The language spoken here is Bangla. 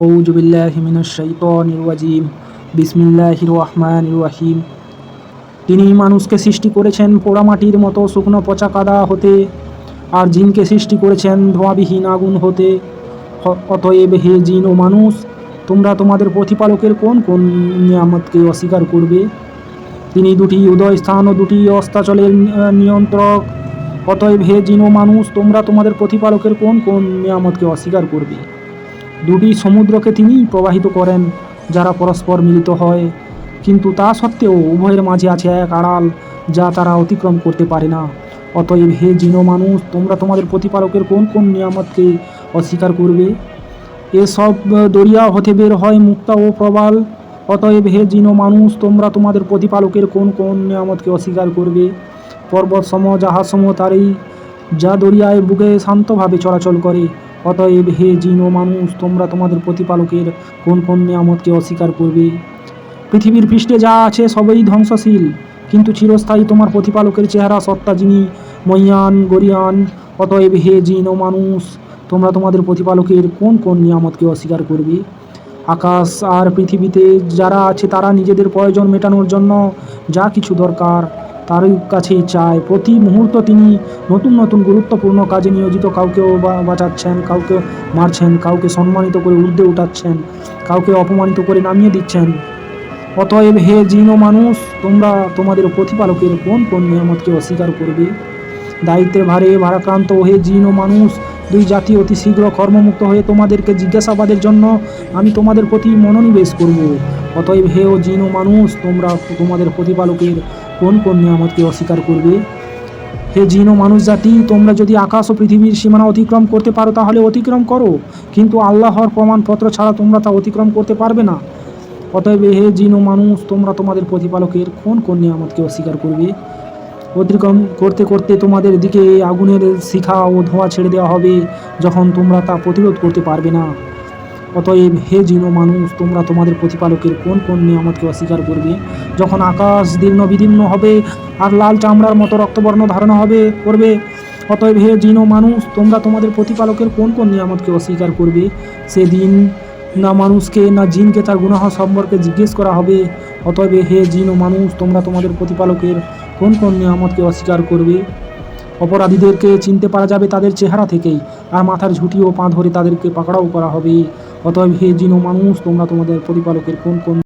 أعوذ بالله من الشيطان الرجيم بسم الله الرحمن الرحيم তিনি মানুষকে সৃষ্টি করেছেন পোড়ামাটির মতো শুকনো পচা কাদা হতে আর জিনকে সৃষ্টি করেছেন ধোঁয়াবিহীন আগুন হতে হ- অতএব হে জিন ও মানুষ তোমরা তোমাদের প্রতিপালকের কোন কোন নিয়ামতকে অস্বীকার করবে তিনি দুটি উদয় স্থান ও দুটি অস্তাচলের নি- নিয়ন্ত্রক অতএব হে জিন ও মানুষ তোমরা তোমাদের প্রতিপালকের কোন কোন নিয়ামতকে অস্বীকার করবে দুটি সমুদ্রকে তিনি প্রবাহিত করেন, যারা পরস্পর মিলিত হয়। কিন্তু তা সত্ত্বেও উভয়ের মাঝে আছে এক আড়াল, যা তারা অতিক্রম করতে পারে না। অতএব হে জিন মানুষ, তোমরা তোমাদের প্রতিপালকের কোন কোন নিয়ামতকে অস্বীকার করবে? এসব দরিয়া হতে বের হয় মুক্তা ও প্রবাল। অতএব হে জিন মানুষ, তোমরা তোমাদের প্রতিপালকের কোন কোন নিয়ামতকে অস্বীকার করবে? পর্বত সম জাহাজ তারই, যা দরিয়ায় বুকে শান্তভাবে চলাচল করে। অতএব হে জিন ও মানুষ, তোমরা তোমাদের প্রতিপালকের কোন কোন নিয়ামতকে অস্বীকার করবে? পৃথিবীর পৃষ্ঠে যা আছে সবই ধ্বংসশীল, কিন্তু চিরস্থায়ী তোমার প্রতিপালকের চেহারা সত্তা যিনি মহিয়ান গরিয়ান, অতএব হে জিন ও মানুষ, তোমরা তোমাদের প্রতিপালকের কোন কোন নিয়ামতকে অস্বীকার করবে? আকাশ আর পৃথিবীতে যারা আছে তারা নিজেদের প্রয়োজন মেটানোর জন্য যা কিছু দরকার তার কাছেই চায়। প্রতি মুহূর্ত তিনি নতুন নতুন গুরুত্বপূর্ণ কাজে নিয়োজিত, কাউকেও বাঁচাচ্ছেন, কাউকে মারছেন, কাউকে সম্মানিত করে ঊর্ধ্বে উঠাচ্ছেন, কাউকে অপমানিত করে নামিয়ে দিচ্ছেন। অতএব হে জিন মানুষ, তোমরা তোমাদের প্রতিপালকের কোন কোন নিয়ামতকে অস্বীকার করবে? দায়িত্বের ভারে ভারাক্রান্ত হে জিন ও মানুষ, দুই জাতি অতি শীঘ্র কর্মমুক্ত হয়ে তোমাদেরকে জিজ্ঞাসাবাদের জন্য আমি তোমাদের প্রতি মনোনিবেশ করব। অতএব হে ও জিন ও মানুষ, তোমরা তোমাদের প্রতিপালকের কোন কোন নিয়ামতকে অস্বীকার করবে? হে জিন ও মানুষ জাতি, তোমরা যদি আকাশ ও পৃথিবীর সীমানা অতিক্রম করতে পারো তাহলে অতিক্রম করো। কিন্তু আল্লাহর প্রমাণপত্র ছাড়া তোমরা তা অতিক্রম করতে পারবে না। অতএব হে জিন ও মানুষ, তোমরা তোমাদের প্রতিপালকের কোন কোন নিয়ামতকে অস্বীকার করবে? অতিক্রম করতে করতে তোমাদের দিকে আগুনের শিখা ও ধোঁয়া ছেড়ে দেওয়া হবে, যখন তোমরা তা প্রতিরোধ করতে পারবে না। অতএব হে জিন মানুষ, তোমরা তোমাদের প্রতিপালকের কোন কোন নিয়ামতকে অস্বীকার করবে? যখন আকাশ দীর্ণ বিদীর্ণ হবে আর লাল চামড়ার মতো রক্তবর্ণ ধারণা হবে, করবে। অতএব হে জিন মানুষ, তোমরা তোমাদের প্রতিপালকের কোন কোন নিয়ামতকে অস্বীকার করবে? সেদিন না মানুষকে, না জিনকে তার গুনাহ সম্পর্কে জিজ্ঞেস করা হবে। অতএব হে জিন ও মানুষ, তোমরা তোমাদের প্রতিপালকের কোন কোন নিয়ামতকে অস্বীকার করবে? অপরাধীদেরকে চিনতে পারা যাবে তাদের চেহারা থেকেই, আর মাথার ঝুঁটি ও পা ধরে তাদেরকে পাকড়াও করা হবে। অতএব হে জিনো মানুষ, তোমরা তোমাদের প্রতিপালকের কোন কোন